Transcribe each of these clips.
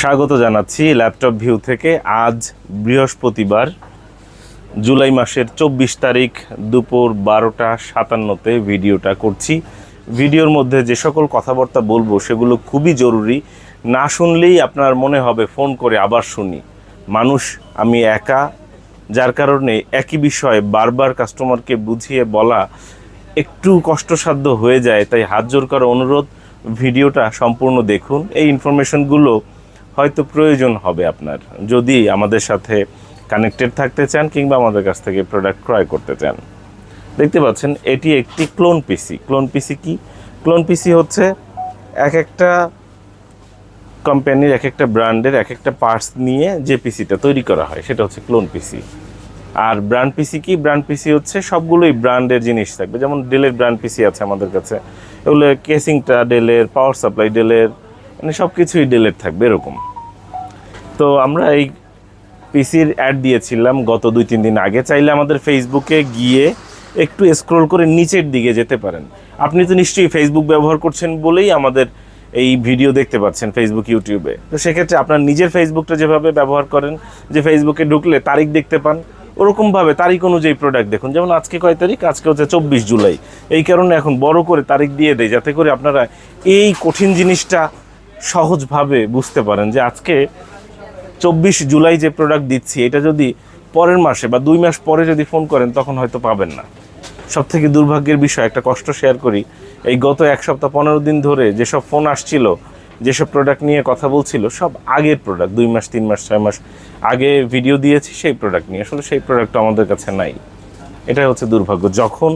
স্বাগত জানাচ্ছি laptop view থেকে। আজ বৃহস্পতিবার, জুলাই মাসের চব্বিশ তারিখ দুপুর বারোটা সাতান্নতে ভিডিওটা করছি। ভিডিওর মধ্যে যে সকল কথাবার্তা বলব সেগুলো খুবই জরুরি। না শুনলেই আপনার মনে হবে ফোন করে আবার শুনি। মানুষ, আমি একা, যার কারণে একই বিষয়ে বারবার কাস্টমারকে বুঝিয়ে বলা একটু কষ্টসাধ্য হয়ে যায়। তাই হাত জোর করা অনুরোধ, ভিডিওটা সম্পূর্ণ দেখুন। এই ইনফরমেশনগুলো হয়তো প্রয়োজন হবে আপনার। যদি আমাদের সাথে কানেক্টেড থাকতে চান কিংবা আমাদের কাছ থেকে প্রোডাক্ট ক্রয় করতে চান। দেখতে পাচ্ছেন, এটি একটি ক্লোন পিসি ক্লোন পিসি কি? ক্লোন পিসি হচ্ছে এক একটা কোম্পানির এক একটা ব্র্যান্ডের এক একটা পার্টস নিয়ে যে পিসিটা তৈরি করা হয়, সেটা হচ্ছে ক্লোন পিসি আর ব্র্যান্ড পিসি কি? ব্র্যান্ড পিসি হচ্ছে সবগুলোই ব্র্যান্ডের জিনিস থাকবে। যেমন ডেলের ব্র্যান্ড পিসি আছে আমাদের কাছে। এগুলো কেসিংটা ডেলের পাওয়ার সাপ্লাই ডেলের মানে সব কিছুই ডেলের থাকবে এরকম। তো আমরা এই পিসির অ্যাড দিয়েছিলাম গত দুই, তিন দিন আগে। চাইলে আমাদের ফেসবুকে গিয়ে একটু স্ক্রোল করে নিচের দিকে যেতে পারেন। আপনি তো নিশ্চয়ই ফেসবুক ব্যবহার করছেন বলেই আমাদের এই ভিডিও দেখতে পাচ্ছেন ফেসবুক ইউটিউবে তো সেক্ষেত্রে আপনার নিজের ফেসবুকটা যেভাবে ব্যবহার করেন, যে ফেসবুকে ঢুকলে তারিখ দেখতে পান, ওরকমভাবে তারিখ অনুযায়ী প্রোডাক্ট দেখুন। যেমন আজকে কয় তারিখ? আজকে হচ্ছে চব্বিশ জুলাই। এই কারণে এখন বড় করে তারিখ দিয়ে দেয়, যাতে করে আপনারা এই কঠিন জিনিসটা সহজভাবে বুঝতে পারেন যে আজকে চব্বিশ জুলাই যে প্রোডাক্ট দিচ্ছি, এটা যদি পরের মাসে বা দুই মাস পরে যদি ফোন করেন, তখন হয়তো পাবেন না। সব থেকে দুর্ভাগ্যের বিষয়, একটা কষ্ট শেয়ার করি। এই গত এক সপ্তাহ, পনেরো দিন ধরে যেসব ফোন আসছিল, যেসব প্রোডাক্ট নিয়ে কথা বলছিল, সব আগের প্রোডাক্ট দুই মাস, তিন মাস, ছয় মাস আগে ভিডিও দিয়েছি সেই প্রোডাক্ট নিয়ে। আসলে সেই প্রোডাক্ট আমাদের কাছে নাই। এটাই হচ্ছে দুর্ভাগ্য। যখন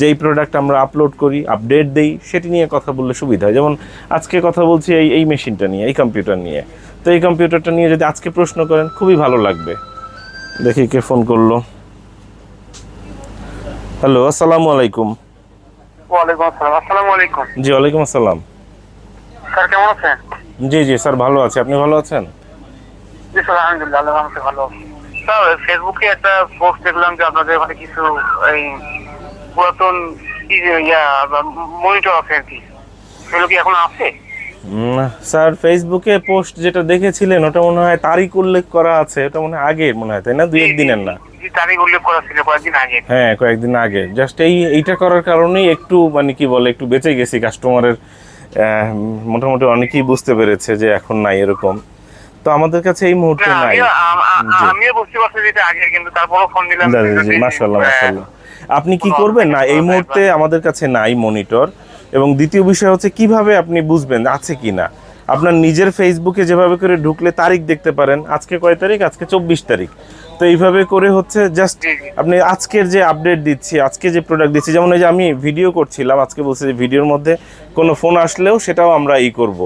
যেই প্রোডাক্ট আমরা আপলোড করি আপডেট দেই সেটি নিয়ে কথা বললে সুবিধা হয়। যেমন আজকে কথা বলছি এই এই মেশিনটা নিয়ে এই কম্পিউটার নিয়ে। তো এই কম্পিউটারটা নিয়ে যদি আজকে প্রশ্ন করেন খুবই ভালো লাগবে। দেখি কে ফোন করল। হ্যালো আসসালামু আলাইকুম। জি ওয়ালাইকুম আসসালাম। স্যার কেমন আছেন? জি জি স্যার ভালো আছি। আপনি ভালো আছেন? জি স্যার আলহামদুলিল্লাহ ভালো। স্যার ফেসবুকে একটা পোস্ট দেখলাম যে আপনাদের ওখানে কিছু এই পুরাতন ইয়া মনিটর আছে আর কি। সেগুলো কি এখন আছে? স্যার ফেসবুকে পোস্ট যেটা দেখেছিলেন ওটা মনে হয় তারিখ উল্লেখ করা আছে। ওটা মনে হয় আগের মনে হয় তাই না? দুই একদিনের না? তারিখ উল্লেখ করা ছিল কয়েকদিন আগে। হ্যাঁ কয়েকদিন আগে। জাস্ট এই এইটা করার কারণেই একটু মানে কি বলে একটু বেঁচে গেছি। কাস্টমারের মোটামুটি অনেকেই বুঝতে পেরেছে যে এখন নাই এরকম। তো আমাদের কাছে এই মুহূর্তে নাই। আমিও। বুঝতে পারছি যে এটা আগে কিন্তু তারপরও ফোন দিলাম। মাশাআল্লাহ মাশাআল্লাহ। আপনি কি করবেন? না এই মুহূর্তে আমাদের কাছে নাই মনিটর। এবং দ্বিতীয় বিষয় হচ্ছে কীভাবে আপনি বুঝবেন আছে কি না? আপনার নিজের ফেসবুকে যেভাবে করে ঢুকলে তারিখ দেখতে পারেন আজকে কয় তারিখ? আজকে চব্বিশ তারিখ। তো এইভাবে করে হচ্ছে জাস্ট। আপনি আজকের যে আপডেট দিচ্ছি আজকে যে প্রোডাক্ট দিচ্ছি যেমন এই যে আমি ভিডিও করছিলাম আজকে বলছি যে ভিডিওর মধ্যে কোনো ফোন আসলেও সেটাও আমরা ই করব।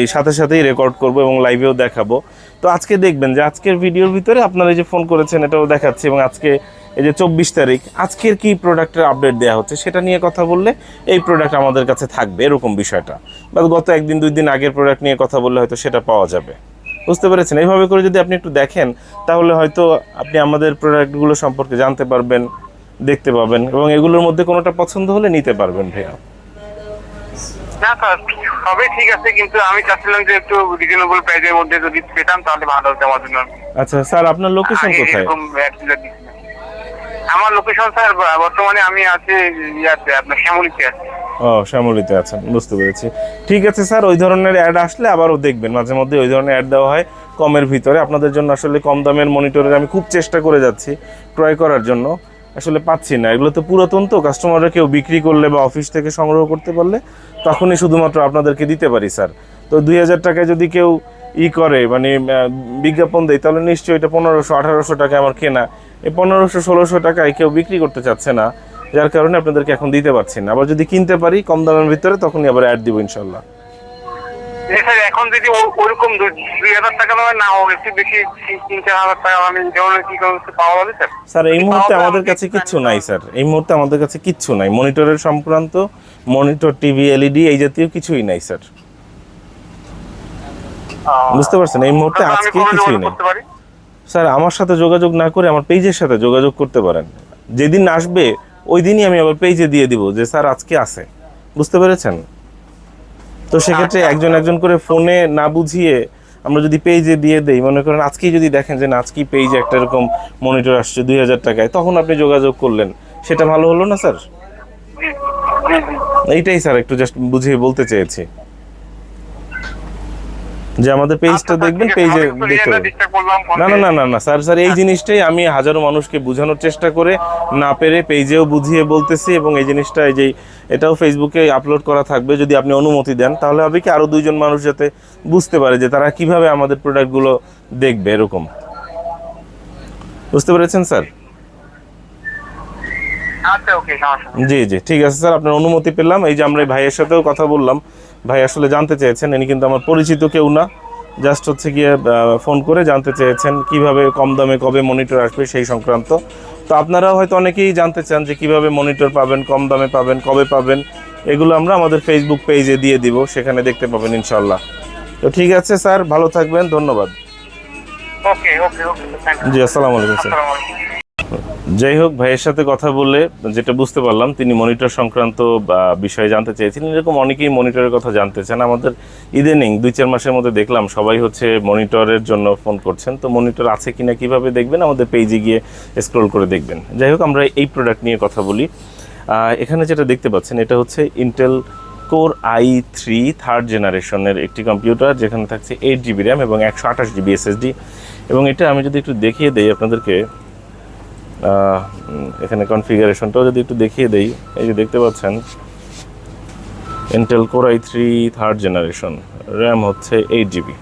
এই সাথে সাথেই রেকর্ড করব এবং লাইভেও দেখাবো। তো আজকে দেখবেন যে আজকের ভিডিওর ভিতরে আপনারা এই যে ফোন করেছেন এটাও দেখাচ্ছি এবং আজকে এই যে চব্বিশ তারিখ আজকের কি প্রোডাক্টের আপডেট দেওয়া হচ্ছে সেটা নিয়ে কথা বললে এই প্রোডাক্ট আমাদের কাছে থাকবে এরকম বিষয়টা। বা গত একদিন দুই দিন আগের প্রোডাক্ট নিয়ে কথা বললে হয়তো সেটা পাওয়া যাবে। বুঝতে পেরেছেন? এইভাবে করে যদি আপনি একটু দেখেন তাহলে হয়তো আপনি আমাদের প্রোডাক্টগুলো সম্পর্কে জানতে পারবেন দেখতে পাবেন এবং এগুলোর মধ্যে কোনোটা পছন্দ হলে নিতে পারবেন ভাইয়া। না স্যার সবই ঠিক আছে কিন্তু আমি চাচ্ছিলাম যে একটু রিজনেবল প্রাইসের মধ্যে যদি পেতাম তাহলে ভালো হতো আমার জন্য। আচ্ছা স্যার আপনার লোকেশন কোথায়? আমার লোকেশন স্যার বর্তমানে আমি আছি ইয়াতে, আপনার শ্যামলিতে ও, শ্যামলিতে আছেন, বুঝতে পেরেছি। ঠিক আছে স্যার ওই ধরনের অ্যাড আসলে আবারও দেখবেন। মাঝে মধ্যে ওই ধরনের অ্যাড দেওয়া হয় কমের ভিতরে। আপনাদের জন্য আসলে কম দামের মনিটরের আমি খুব চেষ্টা করে যাচ্ছি ক্রয় করার জন্য। আসলে পাচ্ছি না। এগুলো তো পুরাতন তো কাস্টমাররা কেউ বিক্রি করলে বা অফিস থেকে সংগ্রহ করতে পারলে তখনই শুধুমাত্র আপনাদেরকে দিতে পারি স্যার তো দুই হাজার টাকায় যদি কেউ ই করে মানে বিজ্ঞাপন দেয়, তাহলে নিশ্চয়ই এটা পনেরোশো, আঠারোশো টাকা আমার কেনা এই পনেরোশো ষোলোশো টাকায় কেউ বিক্রি করতে চাচ্ছে না যার কারণে আপনাদেরকে এখন দিতে পারছি না। আবার যদি কিনতে পারি কম দামের ভিতরে তখনই আবার অ্যাড দিব ইনশাল্লাহ এখন যদি ওরকম দুই হাজার টাকা নয় না হোক একটু বেশি তিন- চার হাজার টাকা আমি যেমন কি পাওয়া যাবে স্যার। স্যার এই মুহূর্তে আমাদের কাছে কিচ্ছু নাই স্যার। এই মুহূর্তে আমাদের কাছে কিচ্ছু নাই। মনিটরের সংক্রান্ত মনিটর টিভি এলইডি এই জাতীয় কিছুই নাই স্যার। বুঝতে পারছেন? এই মুহূর্তে আজকে কিছুই নেই। স্যার আমার সাথে যোগাযোগ না করে আমার পেজের সাথে যোগাযোগ করতে পারেন। যেদিন আসবে ওই দিনই আমি আবার পেজে দিয়ে দিব যে স্যার আজকে আছে। বুঝতে পেরেছেন? তো সেক্ষেত্রে আচ্ছা। একজন একজন করে ফোনে না বুঝিয়ে আমরা যদি পেজে দিয়ে দেই মনে করেন আজকেই যদি দেখেন যে না আজকেই পেজে একটা এরকম মনিটর আসছে দুই হাজার টাকায় তখন আপনি যোগাযোগ করলেন। সেটা ভালো হলো না স্যার? জি জি এইটাই স্যার একটু জাস্ট বুঝিয়ে বলতে চেয়েছি। যে আমাদের পেজটা দেখবেন পেজে দেখতে না না না না না স্যার স্যার এই জিনিসটাই আমি হাজারো মানুষকে বোঝানোর চেষ্টা করে না পেরে পেজেও বুঝিয়ে বলতেছি এবং এই জিনিসটা এই যে এটাও ফেসবুকে আপলোড করা থাকবে যদি আপনি অনুমতি দেন তাহলে হবে কি আরও দুইজন মানুষ যাতে বুঝতে পারে যে তারা কীভাবে আমাদের প্রোডাক্টগুলো দেখবে এরকম। বুঝতে পেরেছেন স্যার? আচ্ছা জি জি ঠিক আছে স্যার আপনার অনুমতি পেলাম। এই যে আমরা ভাইয়ের সাথেও কথা বললাম ভাই আসলে জানতে চেয়েছেন ইনি কিন্তু আমার পরিচিত কেউ না। জাস্ট হচ্ছে গিয়ে ফোন করে জানতে চেয়েছেন কীভাবে কম দামে কবে মনিটর আসবে সেই সংক্রান্ত। তো আপনারাও হয়তো অনেকেই জানতে চান যে কীভাবে মনিটর পাবেন কম দামে পাবেন কবে পাবেন। এগুলো আমরা আমাদের ফেসবুক পেজে দিয়ে দিব সেখানে দেখতে পাবেন ইনশাল্লাহ তো ঠিক আছে স্যার ভালো থাকবেন ধন্যবাদ। ওকে ওকে ওকে জি আসসালামু আলাইকুম স্যার। আলাইকুম। যাই হোক, ভাইয়ের সাথে কথা বলে যেটা বুঝতে পারলাম, তিনি মনিটর সংক্রান্ত বিষয়ে জানতে চেয়েছিলেন এরকম অনেকেই মনিটরের কথা জানতে চান। আমাদের ইদানিং দুই চার মাসের মধ্যে দেখলাম সবাই হচ্ছে মনিটরের জন্য ফোন করছেন। তো মনিটর আছে কিনা, কীভাবে দেখবেন? আমাদের পেজে গিয়ে স্ক্রল করে দেখবেন। যাই হোক, আমরা এই প্রোডাক্ট নিয়ে কথা বলি। এখানে যেটা দেখতে পাচ্ছেন, এটা হচ্ছে Intel core i three third জেনারেশনের একটি কম্পিউটার যেখানে থাকছে এইট জিবি র্যাম এবং একশো আঠাশ জিবি এসএসডি এবং এটা আমি যদি একটু দেখিয়ে দেই আপনাদেরকে এখানে কনফিগারেশনটাও যদি একটু দেখিয়ে দেই, এই যে দেখতে পাচ্ছেন Intel core i three third generation RAM হচ্ছে eight GB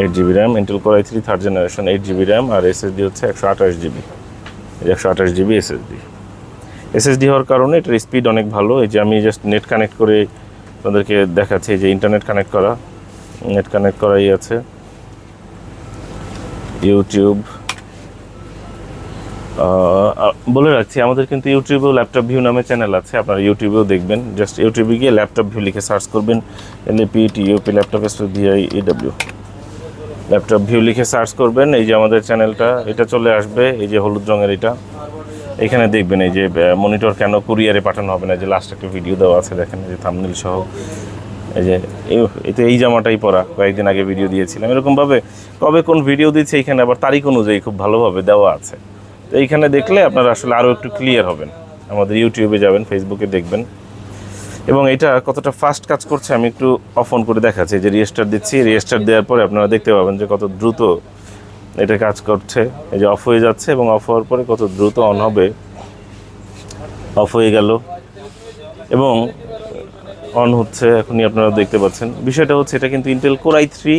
eight GB RAM Intel core i three third generation eight GB RAM R SSD হচ্ছে একশো আঠাশ জিবি একশো আঠাশ জিবি এসএসডি এসএসডি হওয়ার কারণে এটার স্পিড অনেক ভালো। এই যে আমি জাস্ট নেট কানেক্ট করে আপনাদেরকে দেখাচ্ছি যে ইন্টারনেট কানেক্ট করা। নেট কানেক্ট করাই আছে। ইউটিউব বলে রাখছি, আমাদের কিন্তু ইউটিউবেও ল্যাপটপ ভিউ নামে চ্যানেল আছে, আপনারা ইউটিউবেও দেখবেন। জাস্ট ইউটিউবে গিয়ে ল্যাপটপ ভিউ লিখে সার্চ করবেন L P T UP laptop S VI EW laptop view লিখে সার্চ করবেন, এই যে আমাদের চ্যানেলটা এটা চলে আসবে, এই যে হলুদ রঙের এটা। এখানে দেখবেন এই যে মনিটর কেন কুরিয়ারে পাঠানো হবে না যে লাস্ট একটা ভিডিও দেওয়া আছে, দেখেন যে থামনিল সহ। এই যে, এই- এই তো এই জামাটাই পরা, কয়েকদিন আগে ভিডিও দিয়েছিলাম। এরকমভাবে কবে কোন ভিডিও দিচ্ছে, এখানে আবার তারিখ অনুযায়ী খুব ভালোভাবে দেওয়া আছে। তো এইখানে দেখলে আপনারা আসলে আরও একটু ক্লিয়ার হবেন। আমাদের ইউটিউবে যাবেন ফেসবুকে দেখবেন। এবং এটা কতটা ফাস্ট কাজ করছে আমি একটু অফ অন করে দেখাচ্ছি। যে রিয়েস্টার দিচ্ছি রিয়েস্টার দেওয়ার পরে আপনারা দেখতে পাবেন যে কত দ্রুত এটা কাজ করছে। এই যে অফ হয়ে যাচ্ছে এবং অফ হওয়ার পরে কত দ্রুত অন হবে। অফ হয়ে গেল। এবং অন হচ্ছে, এখনই আপনারা দেখতে পাচ্ছেন। বিষয়টা হচ্ছে, এটা কিন্তু Intel core i three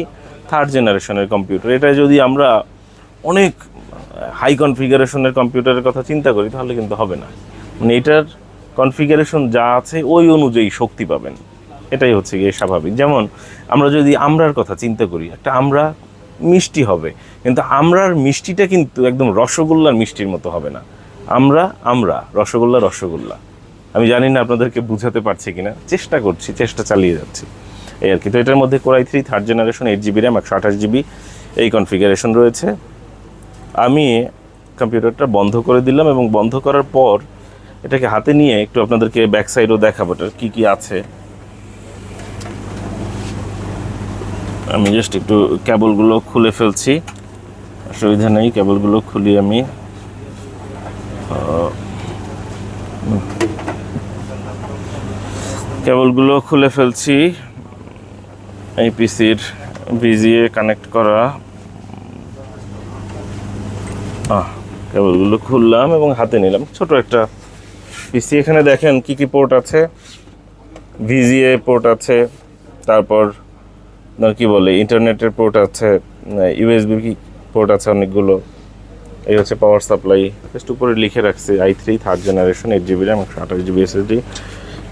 third জেনারেশনের কম্পিউটার এটা যদি আমরা অনেক হাই কনফিগারেশনের কম্পিউটারের কথা চিন্তা করি, তাহলে কিন্তু হবে না। মানে এটার কনফিগারেশন যা আছে, ওই অনুযায়ী শক্তি পাবেন। এটাই হচ্ছে গিয়ে স্বাভাবিক। যেমন, আমরা যদি আমরার কথা চিন্তা করি, একটা আমরা মিষ্টি হবে, কিন্তু আমরার মিষ্টিটা কিন্তু একদম রসগোল্লার মিষ্টির মতো হবে না। আমরা আমরা, রসগোল্লা রসগোল্লা। আমি জানি না আপনাদেরকে বুঝাতে পারছি কিনা। চেষ্টা করছি, চেষ্টা চালিয়ে যাচ্ছি। এই আর কি। তো এটার মধ্যে core i three third generation eight GB RAM একশো আঠাশ জিবি এই কনফিগারেশন রয়েছে। আমি কম্পিউটারটা বন্ধ করে দিলাম এবং বন্ধ করার পর এটাকে হাতে নিয়ে একটু আপনাদেরকে ব্যাক সাইডও দেখাবো এটার কী কী আছে। আমি জাস্ট একটু কেবলগুলো খুলে ফেলছি। অসুবিধা নেই কেবলগুলো খুলি আমি। কেবলগুলো খুলে ফেলছি। এই পিসির ভিজিয়ে কানেক্ট করা। কেবলগুলো খুললাম এবং হাতে নিলাম। ছোট একটা পিসি এখানে দেখেন কি কি পোর্ট আছে। ভিজিএ পোর্ট আছে। তারপর আপনার কি বলে, ইন্টারনেটের পোর্ট আছে ইউএসবি পোর্ট আছে অনেকগুলো। এই হচ্ছে পাওয়ার সাপ্লাই জাস্ট উপরে লিখে রাখছি i three third generation eight GB RAM একশো আঠাশ জিবি এসএসডি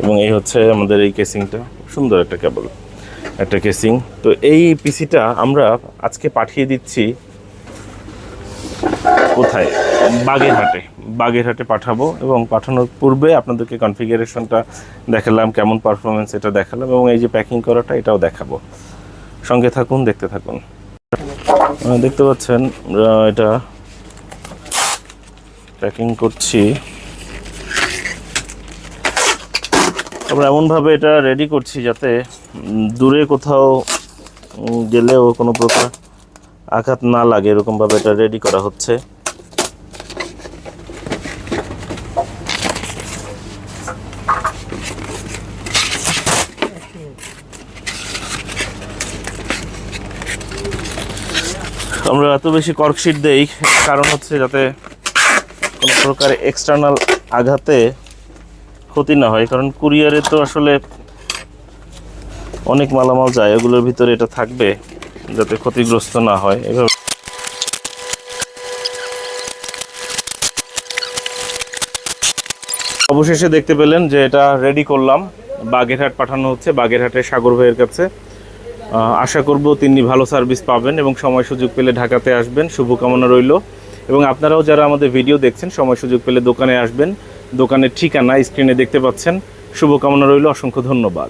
এবং এই হচ্ছে আমাদের এই কেসিংটা সুন্দর একটা কেবল একটা কেসিং তো এই পিসিটা আমরা আজকে পাঠিয়ে দিচ্ছি কোথায়? বাগেরহাটে। বাগেরহাটে পাঠাবো এবং পাঠানোর পূর্বে আপনাদেরকে কনফিগারেশনটা দেখালাম, কেমন পারফরমেন্স এটা দেখালাম এবং এই যে প্যাকিং করাটা এটাও দেখাবো। সঙ্গে থাকুন, দেখতে থাকুন। দেখতে পাচ্ছেন এটা প্যাকিং করছি। আমরা এমনভাবে এটা রেডি করছি যাতে দূরে কোথাও গেলেও কোনো প্রকার আঘাত না লাগে, এরকমভাবে এটা রেডি করা হচ্ছে। আমরা এত বেশি কর্কশিট দেই কারণ হচ্ছে যাতে কোনো প্রকার এক্সটার্নাল আঘাতে ক্ষতি না হয়। কারণ কুরিয়ারে তো আসলে অনেক মালামাল যায়, এগুলোর ভিতরে এটা থাকবে যাতে ক্ষতিগ্রস্ত না হয়। এভাবে অবশেষে দেখতে পেলেন যে এটা রেডি করলাম। বাগেরহাট পাঠানো হচ্ছে, বাগেরহাটের সাগর ভাইয়ের কাছে। আশা করব তিনি ভালো সার্ভিস পাবেন এবং সময় সুযোগ পেলে ঢাকাতে আসবেন। শুভকামনা রইল। এবং আপনারাও যারা আমাদের ভিডিও দেখছেন, সময় সুযোগ পেলে দোকানে আসবেন। দোকানের ঠিকানা স্ক্রিনে দেখতে পাচ্ছেন। শুভকামনা রইল, অসংখ্য ধন্যবাদ।